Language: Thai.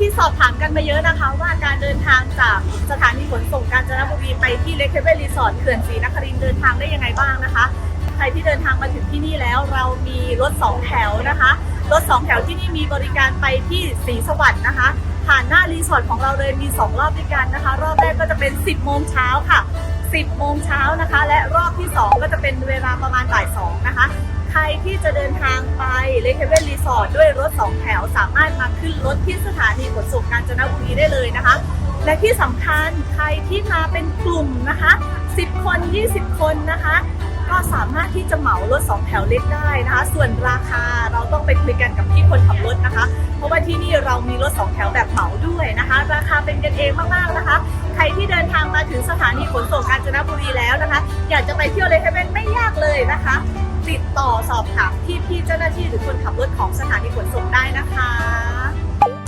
ที่สอบถามกันมาเยอะนะคะ ว่าการเดินทางจากสถานีขนส่งกาญจนบุรีไปที่เลคเคเวลรีสอร์ทเขื่อนศรีนครินทร์เดินทางได้ยังไงบ้างนะคะ ใครที่เดินทางมาถึงที่นี่แล้วเรามีรถสองแถวนะคะรถสองแถวที่นี่มีบริการไปที่ศรีสวรรค์นะคะผ่านหน้ารีสอร์ทของเราเลยมี 2 รอบด้วยกันนะคะ รอบแรกก็จะเป็น 10 โมงเช้าค่ะ 10 โมงเช้านะคะ และรอบที่ ใครที่จะเดินทางไปเลคเวนรีสอร์ทด้วยรถ2แถวสามารถมาขึ้นรถที่สถานีขนส่งกาญจนบุรีได้เลยนะคะ และที่สำคัญใครที่มาเป็นกลุ่มนะคะ 10 คน 20 คนนะคะ ก็สามารถที่จะเหมารถ2แถวเล็กได้นะคะ ส่วนราคาเราต้องไปคุยกันกับพี่คนขับรถนะคะ เพราะว่าที่นี่เรามีรถ2แถวแบบเหมาด้วยนะคะ ราคาเป็นกันเองมากๆนะคะใครที่เดินทางมาถึงสถานีขนส่งกาญจนบุรีแล้วนะคะ อยากจะไปเที่ยวเลยเป็นไม่ยากเลยนะคะ ติดต่อสอบถามที่พี่เจ้าหน้าที่หรือคนขับรถของสถานีขนส่งได้นะคะ